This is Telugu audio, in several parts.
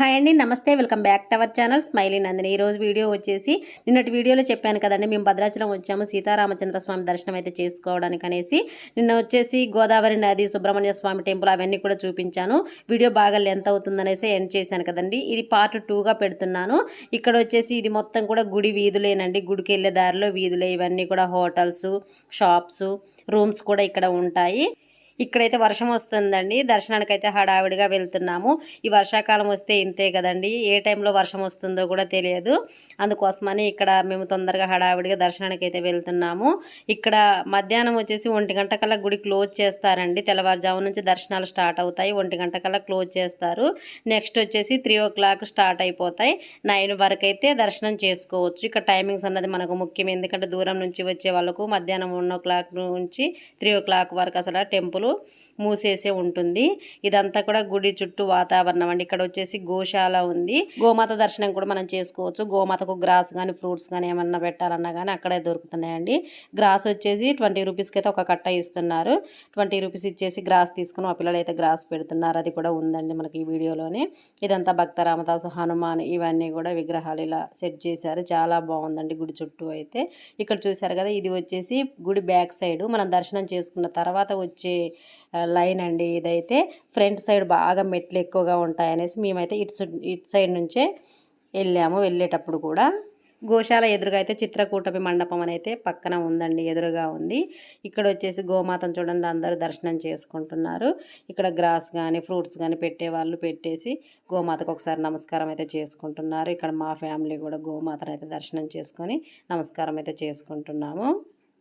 హాయ్ అండి నమస్తే welcome back to our channel smiley Nandini. ఈరోజు వీడియో వచ్చేసి నిన్నటి వీడియోలో చెప్పాను కదండి మేము భద్రాచలం వచ్చాము సీతారామచంద్ర స్వామి దర్శనం అయితే చేసుకోవడానికి అనేసి. నిన్న వచ్చేసి గోదావరి నది సుబ్రహ్మణ్య స్వామి టెంపుల్ అవన్నీ కూడా చూపించాను. వీడియో బాగా లెంత్ అవుతుందనేసి ఎండ్ చేశాను కదండి. ఇది పార్ట్ టూగా పెడుతున్నాను. ఇక్కడ వచ్చేసి ఇది మొత్తం కూడా గుడి వీధులేనండి. గుడికి వెళ్ళే దారిలో వీధులే ఇవన్నీ కూడా హోటల్స్ షాప్స్ రూమ్స్ కూడా ఇక్కడ ఉంటాయి. ఇక్కడైతే వర్షం వస్తుందండి. దర్శనానికి అయితే హడావిడిగా వెళ్తున్నాము. ఈ వర్షాకాలం వస్తే ఇంతే కదండి. ఏ టైంలో వర్షం వస్తుందో కూడా తెలియదు. అందుకోసమని ఇక్కడ మేము తొందరగా హడావిడిగా దర్శనానికి అయితే వెళ్తున్నాము. ఇక్కడ మధ్యాహ్నం వచ్చేసి ఒంటి గంట కల్లా గుడి క్లోజ్ చేస్తారండి. తెల్లవారుజాము నుంచి దర్శనాలు స్టార్ట్ అవుతాయి. ఒంటి గంట కల్లా క్లోజ్ చేస్తారు. నెక్స్ట్ వచ్చేసి త్రీ ఓ క్లాక్ స్టార్ట్ అయిపోతాయి. నైన్ వరకు అయితే దర్శనం చేసుకోవచ్చు. ఇక్కడ టైమింగ్స్ అన్నది మనకు ముఖ్యం. ఎందుకంటే దూరం నుంచి వచ్చే వాళ్ళకు మధ్యాహ్నం వన్ ఓ క్లాక్ నుంచి త్రీ ఓ క్లాక్ వరకు అసలు టెంపుల్ మూసేసే ఉంటుంది. ఇదంతా కూడా గుడి చుట్టూ వాతావరణం అండి. ఇక్కడ వచ్చేసి గోశాల ఉంది. గోమాత దర్శనం కూడా మనం చేసుకోవచ్చు. గోమాతకు గ్రాస్ కానీ ఫ్రూట్స్ కానీ ఏమన్నా పెట్టాలన్నా కానీ అక్కడే దొరుకుతున్నాయండి. గ్రాస్ వచ్చేసి ట్వంటీ రూపీస్కి అయితే ఒక కట్ట ఇస్తున్నారు. ట్వంటీ రూపీస్ ఇచ్చేసి గ్రాస్ తీసుకుని మా పిల్లలు అయితే గ్రాస్ పెడుతున్నారు. అది కూడా ఉందండి మనకి ఈ వీడియోలోనే. ఇదంతా భక్త రామదాసు హనుమాన్ ఇవన్నీ కూడా విగ్రహాలు ఇలా సెట్ చేశారు. చాలా బాగుందండి గుడి చుట్టూ అయితే. ఇక్కడ చూసారు కదా ఇది వచ్చేసి గుడి బ్యాక్ సైడ్. మనం దర్శనం చేసుకున్న తర్వాత వచ్చే లైన్ అండి ఇదైతే. ఫ్రంట్ సైడ్ బాగా మెట్లు ఎక్కువగా ఉంటాయనేసి మేమైతే ఇటు ఇటు సైడ్ నుంచే వెళ్ళాము వెళ్ళేటప్పుడు కూడా. గోశాల ఎదురుగా అయితే చిత్రకూటమి మండపం అని అయితే పక్కన ఉందండి ఎదురుగా ఉంది. ఇక్కడ వచ్చేసి గోమాతను చూడండి అందరూ దర్శనం చేసుకుంటున్నారు. ఇక్కడ గ్రాస్ కానీ ఫ్రూట్స్ కానీ పెట్టే వాళ్ళు పెట్టేసి గోమాతకు ఒకసారి నమస్కారం అయితే చేసుకుంటున్నారు. ఇక్కడ మా ఫ్యామిలీ కూడా గోమాతను అయితే దర్శనం చేసుకొని నమస్కారం అయితే చేసుకుంటున్నాము.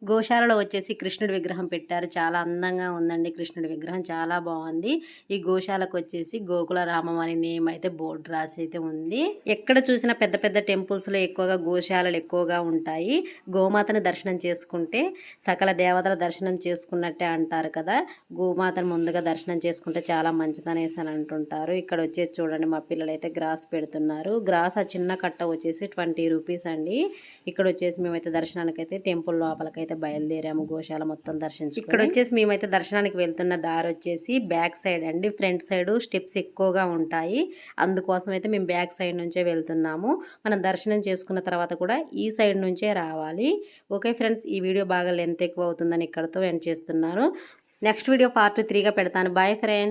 గోశాలలో వచ్చేసి కృష్ణుడి విగ్రహం పెట్టారు. చాలా అందంగా ఉందండి కృష్ణుడి విగ్రహం. చాలా బాగుంది. ఈ గోశాలకు వచ్చేసి గోకుల రామం అనే నేమ్ అయితే బోర్డు రాసి అయితే ఉంది. ఎక్కడ చూసినా పెద్ద పెద్ద టెంపుల్స్లో ఎక్కువగా గోశాలలు ఎక్కువగా ఉంటాయి. గోమాతని దర్శనం చేసుకుంటే సకల దేవతల దర్శనం చేసుకున్నట్టే అంటారు కదా. గోమాతను ముందుగా దర్శనం చేసుకుంటే చాలా మంచిదనేసి అని అంటుంటారు. ఇక్కడ వచ్చేసి చూడండి మా పిల్లలు అయితే గ్రాస్ పెడుతున్నారు. గ్రాస్ ఆ చిన్న కట్ట వచ్చేసి ట్వంటీ రూపీస్ అండి. ఇక్కడ వచ్చేసి మేమైతే దర్శనానికి అయితే టెంపుల్ లోపలికైతే అయితే బయలుదేరాము గోశాల మొత్తం దర్శించి ఇక్కడ వచ్చేసి మేమైతే దర్శనానికి వెళ్తున్న దారి వచ్చేసి బ్యాక్ సైడ్ అండి. ఫ్రంట్ సైడ్ స్టెప్స్ ఎక్కువగా ఉంటాయి. అందుకోసం అయితే మేము బ్యాక్ సైడ్ నుంచే వెళ్తున్నాము. మనం దర్శనం చేసుకున్న తర్వాత కూడా ఈ సైడ్ నుంచే రావాలి. ఓకే ఫ్రెండ్స్ ఈ వీడియో బాగా లెంత్ ఎక్కువ అవుతుందని ఇక్కడతో ఎండ్ చేస్తున్నాను. నెక్స్ట్ వీడియో పార్ట్ త్రీగా పెడతాను. Bye friends